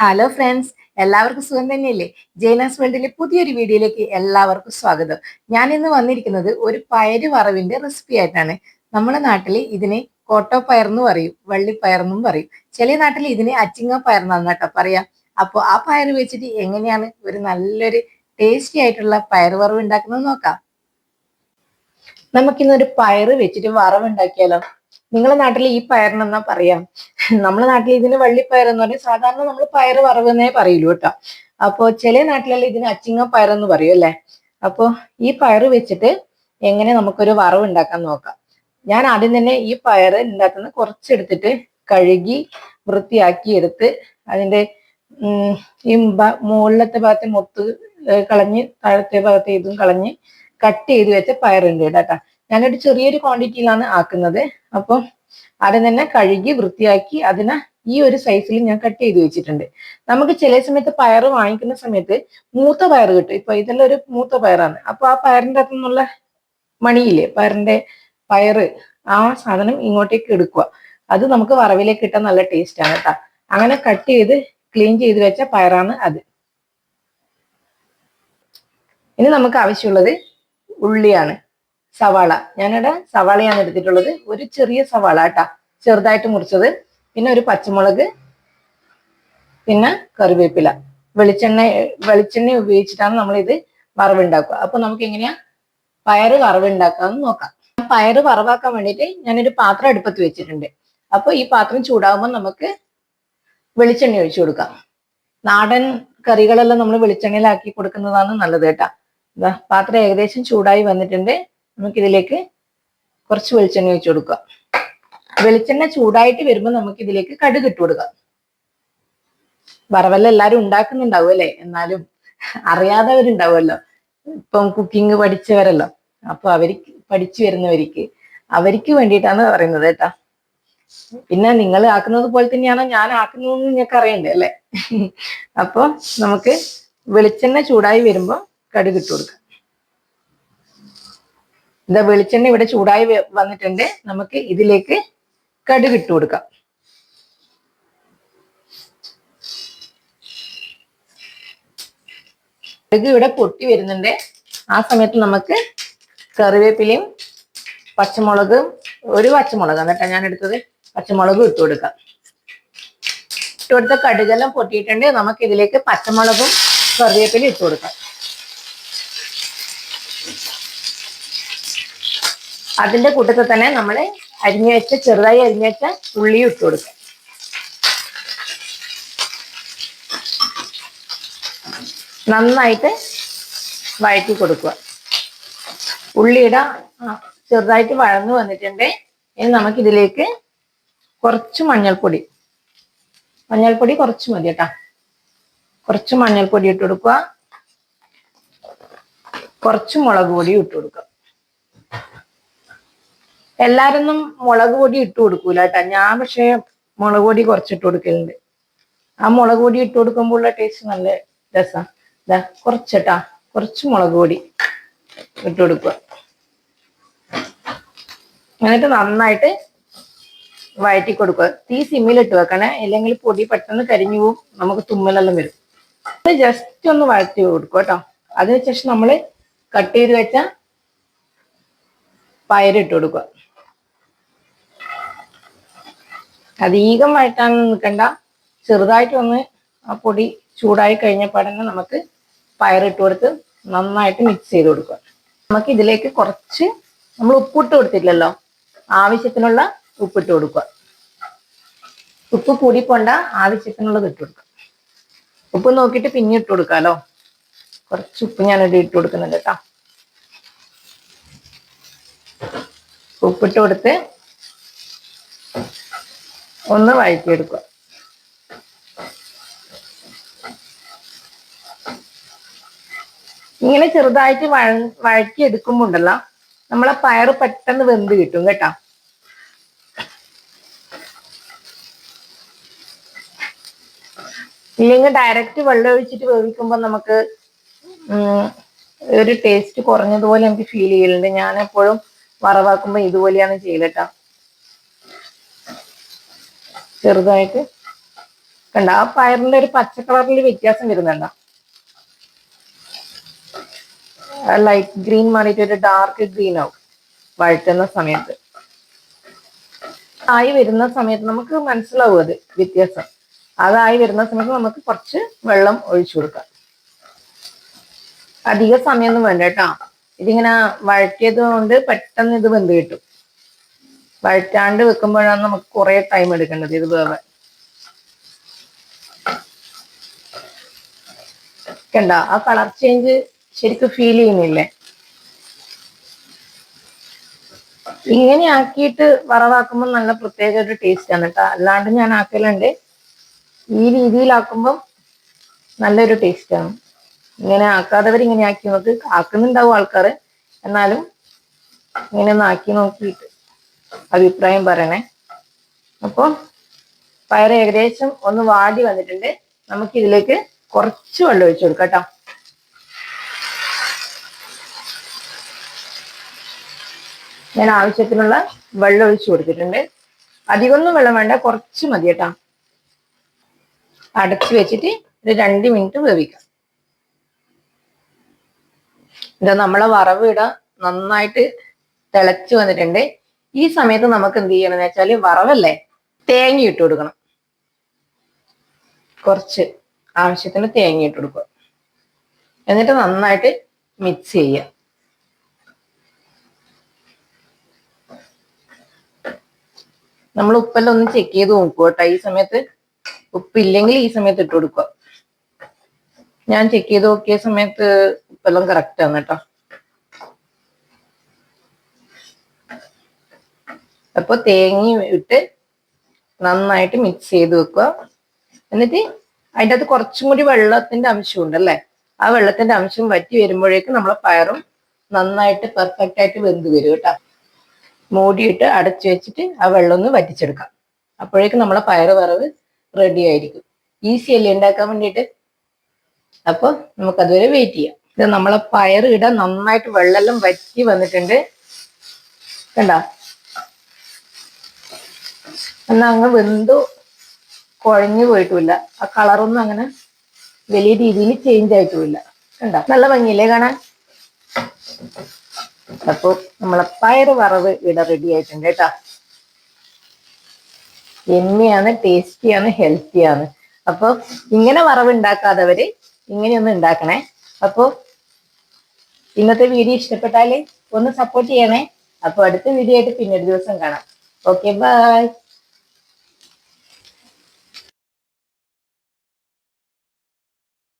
Hello friends എല്ലാവർക്കും സുഖം തന്നെയല്ലേ? ജൈനാസ് വേൾഡിലെ പുതിയൊരു വീഡിയോയിലേക്ക് എല്ലാവർക്കും സ്വാഗതം. ഞാൻ ഇന്ന് വന്നിരിക്കുന്നത് ഒരു പയര് വറവിന്റെ റെസിപ്പി ആയിട്ടാണ്. നമ്മുടെ നാട്ടിൽ ഇതിനെ കോട്ടോ പയർ എന്ന് പറയും വള്ളിപ്പയർ എന്നും പറയും. ചില നാട്ടിൽ ഇതിനെ അച്ചിങ്ങ പയർ എന്നാണ് കേട്ടോ പറയാം. അപ്പോൾ ആ പയർ വെച്ചിട്ട് എങ്ങനെയാണ് ഒരു നല്ലൊരു ടേസ്റ്റി ആയിട്ടുള്ള പയർ വറവ് ഉണ്ടാക്കുന്നത് നോക്കാം. നമുക്കിന്നൊരു പയറ് വെച്ചിട്ട് വറവ് ഉണ്ടാക്കിയാലോ? നിങ്ങളുടെ നാട്ടിൽ ഈ പയറിനെന്നാ പറയാം? നമ്മുടെ നാട്ടിൽ ഇതിന് വള്ളിപ്പയർ എന്ന് പറഞ്ഞാൽ സാധാരണ നമ്മൾ പയർ വറവെന്നേ പറയുള്ളൂ കേട്ടോ. അപ്പോ ചില നാട്ടിലെല്ലാം ഇതിന് അച്ചിങ്ങ പയർ എന്ന് പറയും അല്ലേ? അപ്പോ ഈ പയർ വെച്ചിട്ട് എങ്ങനെ നമുക്കൊരു വറവ് ഉണ്ടാക്കാൻ നോക്കാം. ഞാൻ ആദ്യം തന്നെ ഈ പയർ ഉണ്ടാക്കുന്ന കുറച്ചെടുത്തിട്ട് കഴുകി വൃത്തിയാക്കി എടുത്ത് അതിന്റെ ഈ മുകളിലത്തെ ഭാഗത്തെ മൊത്ത് കളഞ്ഞ് താഴത്തെ ഭാഗത്തെ ഇതും കളഞ്ഞ് കട്ട് ചെയ്ത് വെച്ച പയറുണ്ട് കേട്ടോ. ഞാനൊരു ചെറിയൊരു ക്വാണ്ടിറ്റിയിലാണ് ആക്കുന്നത്. അപ്പം ആദ്യം തന്നെ കഴുകി വൃത്തിയാക്കി അതിനെ ഈ ഒരു സൈസിൽ ഞാൻ കട്ട് ചെയ്ത് വെച്ചിട്ടുണ്ട്. നമുക്ക് ചില സമയത്ത് പയർ വാങ്ങിക്കുന്ന സമയത്ത് മൂത്ത പയർ കിട്ടും. ഇപ്പൊ ഇതെല്ലാം ഒരു മൂത്ത പയറാണ്. അപ്പൊ ആ പയറിന്റെ അകത്തു നിന്നുള്ള മണിയില്ലേ പയറിന്റെ പയറ് ആ സാധനം ഇങ്ങോട്ടേക്ക് എടുക്കുക. അത് നമുക്ക് വറവിലേക്ക് ഇട്ടാൽ നല്ല ടേസ്റ്റ് ആണ് കേട്ടോ അങ്ങനെ കട്ട് ചെയ്ത് ക്ലീൻ ചെയ്ത് വെച്ച പയറാണ് അത്. ഇനി നമുക്ക് ആവശ്യമുള്ളത് ഉള്ളിയാണ്. സവാള. ഞാനിവിടെ സവാളയാണ് എടുത്തിട്ടുള്ളത്. ഒരു ചെറിയ സവാള കേട്ടാ. ചെറുതായിട്ട് മുറിച്ചത്. പിന്നെ ഒരു പച്ചമുളക് പിന്നെ കറിവേപ്പില. വെളിച്ചെണ്ണ വെളിച്ചെണ്ണ ഉപയോഗിച്ചിട്ടാണ് നമ്മൾ ഇത് വറവുണ്ടാക്കുക. അപ്പൊ നമുക്ക് എങ്ങനെയാ പയറ് വറവുണ്ടാക്കാന്ന് നോക്കാം. പയറ് വറവാക്കാൻ വേണ്ടിയിട്ട് ഞാനൊരു പാത്രം അടുപ്പത്ത് വെച്ചിട്ടുണ്ട്. അപ്പൊ ഈ പാത്രം ചൂടാകുമ്പോൾ നമുക്ക് വെളിച്ചെണ്ണ ഒഴിച്ചു കൊടുക്കാം. നാടൻ കറികളെല്ലാം നമ്മൾ വെളിച്ചെണ്ണയിലാക്കി കൊടുക്കുന്നതാണ് നല്ലത് കേട്ടാ. പാത്രം ഏകദേശം ചൂടായി വന്നിട്ടുണ്ട്. നമുക്കിതിലേക്ക് കുറച്ച് വെളിച്ചെണ്ണ ഒഴിച്ചു കൊടുക്കുക. വെളിച്ചെണ്ണ ചൂടായിട്ട് വരുമ്പോൾ നമുക്ക് ഇതിലേക്ക് കടുക് ഇട്ട് കൊടുക്കാം വറവല്ല എല്ലാവരും ഉണ്ടാക്കുന്നുണ്ടാവും അല്ലേ? എന്നാലും അറിയാത്തവരുണ്ടാവുമല്ലോ. ഇപ്പം കുക്കിംഗ് പഠിച്ചവരല്ലോ. അപ്പൊ അവർക്ക് പഠിച്ചു വരുന്നവർക്ക് അവർക്ക് വേണ്ടിയിട്ടാണ് പറയുന്നത് കേട്ടാ. പിന്നെ നിങ്ങൾ ആക്കുന്നത് പോലെ തന്നെയാണോ ഞാൻ ആക്കുന്നതെന്ന് നിങ്ങൾക്ക് അറിയണ്ടേ അല്ലേ? അപ്പൊ നമുക്ക് വെളിച്ചെണ്ണ ചൂടായി വരുമ്പോ കടുക് ഇട്ട് കൊടുക്കാം ഇതാ വെളിച്ചെണ്ണ ഇവിടെ ചൂടായി വന്നിട്ടുണ്ട്. നമുക്ക് ഇതിലേക്ക് കടുക് ഇട്ട് കൊടുക്കാം. കടുക് ഇവിടെ പൊട്ടി വരുന്നുണ്ട്. ആ സമയത്ത് നമുക്ക് കറിവേപ്പിലയും പച്ചമുളകും ഒരു പച്ചമുളകാണ് കേട്ടോ ഞാൻ എടുത്തത്. പച്ചമുളകും ഇട്ട് കൊടുക്കാം. ഇട്ട് കൊടുത്ത കടുകെല്ലാം പൊട്ടിയിട്ടുണ്ട്. നമുക്ക് ഇതിലേക്ക് പച്ചമുളകും കറിവേപ്പിലയും ഇട്ട് കൊടുക്കാം. അതിന്റെ കൂട്ടത്തിൽ തന്നെ നമ്മൾ അരിഞ്ഞു വെച്ച ചെറുതായി അരിഞ്ഞു വെച്ച ഉള്ളിയും ഇട്ട് കൊടുക്കാം. നന്നായിട്ട് വഴറ്റി കൊടുക്കുക. ഉള്ളിയുടെ ചെറുതായിട്ട് വഴന്നു വന്നിട്ടുണ്ട്. ഇനി നമുക്കിതിലേക്ക് കുറച്ച് മഞ്ഞൾപ്പൊടി മഞ്ഞൾപ്പൊടി കുറച്ച് മതി കേട്ടാ. കുറച്ച് മഞ്ഞൾപ്പൊടി ഇട്ട് കൊടുക്കുക. കുറച്ച് മുളക് പൊടി ഇട്ട് കൊടുക്കുക. എല്ലാരൊന്നും മുളക് പൊടി ഇട്ട് കൊടുക്കൂല കേട്ടാ. ഞാൻ പക്ഷേ മുളക് പൊടി കുറച്ചിട്ട് കൊടുക്കലുണ്ട്. ആ മുളക് പൊടി ഇട്ട് കൊടുക്കുമ്പോൾ ഉള്ള ടേസ്റ്റ് നല്ല രസമാണ് കുറച്ചിട്ടാ. കുറച്ച് മുളക് പൊടി ഇട്ട് കൊടുക്കുക. എന്നിട്ട് നന്നായിട്ട് വഴറ്റി കൊടുക്കുക. തീ സിമ്മിലിട്ട് വെക്കണേ. ഇല്ലെങ്കിൽ പൊടി പെട്ടെന്ന് കരിഞ്ഞു പോവും. നമുക്ക് തുമ്മലെല്ലാം വരും. അത് ജസ്റ്റ് ഒന്ന് വഴറ്റി കൊടുക്കുക കേട്ടോ. അതിനുശേഷം നമ്മൾ കട്ട് ചെയ്ത് വെച്ച പയറിട്ട് കൊടുക്കുക. അധികം വഴറ്റാൻ നിൽക്കണ്ട. ചെറുതായിട്ട് ഒന്ന് ആ പൊടി ചൂടായി കഴിഞ്ഞപ്പോൾ തന്നെ നമുക്ക് പയറിട്ട് കൊടുത്ത് നന്നായിട്ട് മിക്സ് ചെയ്ത് കൊടുക്കുക. നമുക്ക് ഇതിലേക്ക് കുറച്ച് നമ്മൾ ഉപ്പിട്ട് കൊടുത്തില്ലല്ലോ ആവശ്യത്തിനുള്ള ഉപ്പിട്ട് കൊടുക്കുക. ഉപ്പ് കൂടി പോണ്ട ആവശ്യത്തിനുള്ളത് ഇട്ട് കൊടുക്കുക. ഉപ്പ് നോക്കിയിട്ട് പിന്നെ ഇട്ട് കൊടുക്കാമല്ലോ കുറച്ച് ഉപ്പ് ഞാനിവിടെ ഇട്ട് കൊടുക്കുന്നുണ്ട് കേട്ടോ. ഉപ്പിട്ട് കൊടുത്ത് ഒന്ന് വഴറ്റിയെടുക്കുക. ഇങ്ങനെ ചെറുതായിട്ട് വഴ വഴറ്റി എടുക്കുമ്പോ ഉണ്ടല്ലോ നമ്മളെ പയറ് പെട്ടെന്ന് വെന്ത് കിട്ടും കേട്ടോ. ഇല്ലെങ്കിൽ ഡയറക്റ്റ് വെള്ളം ഒഴിച്ചിട്ട് വേവിക്കുമ്പോ നമുക്ക് ഒരു ടേസ്റ്റ് കുറഞ്ഞതുപോലെ എനിക്ക് ഫീൽ ചെയ്യലുണ്ട്. ഞാൻ എപ്പോഴും വറവാക്കുമ്പോ ഇതുപോലെയാണ് ചെയ്യലട്ടാ ചെറുതായിട്ട്. കണ്ട? ആ പയറിന്റെ ഒരു പച്ച കളറിൽ വ്യത്യാസം വരുന്നുണ്ട ലൈറ്റ് ഗ്രീൻ മാറിയിട്ട് ഒരു ഡാർക്ക് ഗ്രീൻ ആവും. വഴറ്റുന്ന സമയത്ത്. ആയി വരുന്ന സമയത്ത് നമുക്ക് മനസ്സിലാവും അത് വ്യത്യാസം. അതായി വരുന്ന സമയത്ത് നമുക്ക് കുറച്ച് വെള്ളം ഒഴിച്ചു കൊടുക്കാം. അധിക സമയമൊന്നും വേണ്ട കേട്ടോ. ഇതിങ്ങനെ വഴറ്റിയത് കൊണ്ട് പെട്ടെന്ന് ഇത് വെന്ത് കിട്ടും. വഴറ്റാണ്ട് വെക്കുമ്പോഴാണ് നമുക്ക് കുറേ ടൈം എടുക്കേണ്ടത്. ഇത് വേവാൻ കണ്ട ആ കളർ ചേഞ്ച് ശരിക്കും ഫീൽ ചെയ്യുന്നില്ലേ? ഇങ്ങനെ ആക്കിയിട്ട് വറവാക്കുമ്പോൾ നല്ല പ്രത്യേക ഒരു ടേസ്റ്റ് ആണ് കേട്ടോ. അല്ലാണ്ട് ഞാൻ ആക്കലുണ്ട്. ഈ രീതിയിലാക്കുമ്പം നല്ലൊരു ടേസ്റ്റ് ആണ്. ഇങ്ങനെ ആക്കാത്തവർ ഇങ്ങനെ ആക്കി നോക്ക്. ആക്കുന്നുണ്ടാവും ആൾക്കാർ എന്നാലും ഇങ്ങനെ ഒന്ന് ആക്കി നോക്കിയിട്ട്. അഭിപ്രായം പറയണേ. അപ്പോൾ പയർ ഏകദേശം ഒന്ന് വാടി വന്നിട്ടുണ്ട്. നമുക്ക് ഇതിലേക്ക് കുറച്ച് വെള്ളം ഒഴിച്ചു കൊടുക്കാം ഞാൻ ആവശ്യത്തിനുള്ള വെള്ളം ഒഴിച്ചു കൊടുത്തിട്ടുണ്ട്. അധികമൊന്നും വെള്ളം വേണ്ട കുറച്ച് മതി കേട്ടോ. അടച്ചു വെച്ചിട്ട് ഒരു രണ്ട് മിനിറ്റ് വേവിക്കാം. ഇതാ നമ്മളെ വറവ് ഇട നന്നായിട്ട് തിളച്ചു വന്നിട്ടുണ്ട്. ഈ സമയത്ത് നമുക്ക് എന്ത് ചെയ്യണമെന്ന് വെച്ചാൽ വറവല്ലേ? തേങ്ങ ഇട്ട് കൊടുക്കണം. കുറച്ച് ആവശ്യത്തിന് തേങ്ങ ഇട്ട് കൊടുക്കുക. എന്നിട്ട് നന്നായിട്ട് മിക്സ് ചെയ്യുക. നമ്മൾ ഉപ്പെല്ലാം ഒന്ന് ചെക്ക് ചെയ്ത് നോക്കുക കേട്ടോ. ഈ സമയത്ത് ഉപ്പില്ലെങ്കിൽ ഈ സമയത്ത് ഇട്ട് കൊടുക്കുക. ഞാൻ ചെക്ക് ചെയ്ത് നോക്കിയ സമയത്ത് ഉപ്പെല്ലാം കറക്റ്റ് ആണ് കേട്ടോ. അപ്പൊ തേങ്ങ ഇട്ട് നന്നായിട്ട് മിക്സ് ചെയ്ത് വെക്കുക. എന്നിട്ട് അതിന്റെ അകത്ത് കുറച്ചും കൂടി വെള്ളത്തിന്റെ അംശം ഉണ്ടല്ലേ ആ വെള്ളത്തിന്റെ അംശം വറ്റി വരുമ്പോഴേക്കും നമ്മളെ പയറും നന്നായിട്ട് പെർഫെക്റ്റ് ആയിട്ട് വെന്ത് വരും കേട്ടോ. മൂടിയിട്ട് അടച്ചു വെച്ചിട്ട് ആ വെള്ളം ഒന്ന് വറ്റിച്ചെടുക്കാം. അപ്പോഴേക്കും നമ്മളെ പയറ് വറവ് റെഡി ആയിരിക്കും. ഈസി അല്ലേ ഉണ്ടാക്കാൻ വേണ്ടിയിട്ട്? അപ്പോൾ നമുക്ക് അതുവരെ വെയിറ്റ് ചെയ്യാം. ഇത് നമ്മളെ പയർ ഇടാൻ നന്നായിട്ട് വെള്ളമെല്ലാം വറ്റി വന്നിട്ടുണ്ട്. കണ്ട? എന്നാ അങ്ങ് വെന്തു കുഴഞ്ഞു പോയിട്ടുമില്ല. ആ കളറൊന്നും അങ്ങനെ വലിയ രീതിയിൽ ചേഞ്ച് ആയിട്ടുമില്ല. കണ്ട? നല്ല ഭംഗിയില്ലേ കാണാൻ? അപ്പൊ നമ്മളെ പയറ് വറവ് ഇവിടെ റെഡി ആയിട്ടുണ്ട് കേട്ടാ. എമ്മിയാണ് ടേസ്റ്റിയാണ് ഹെൽത്തിയാണ്. അപ്പൊ ഇങ്ങനെ വറവ് ഉണ്ടാക്കാത്തവര് ഇങ്ങനെയൊന്നും ഉണ്ടാക്കണേ. അപ്പൊ ഇന്നത്തെ വീഡിയോ ഇഷ്ടപ്പെട്ടാൽ ഒന്ന് സപ്പോർട്ട് ചെയ്യണേ. അപ്പൊ അടുത്ത വീഡിയോ ആയിട്ട് പിന്നൊരു ദിവസം കാണാം. Okay bye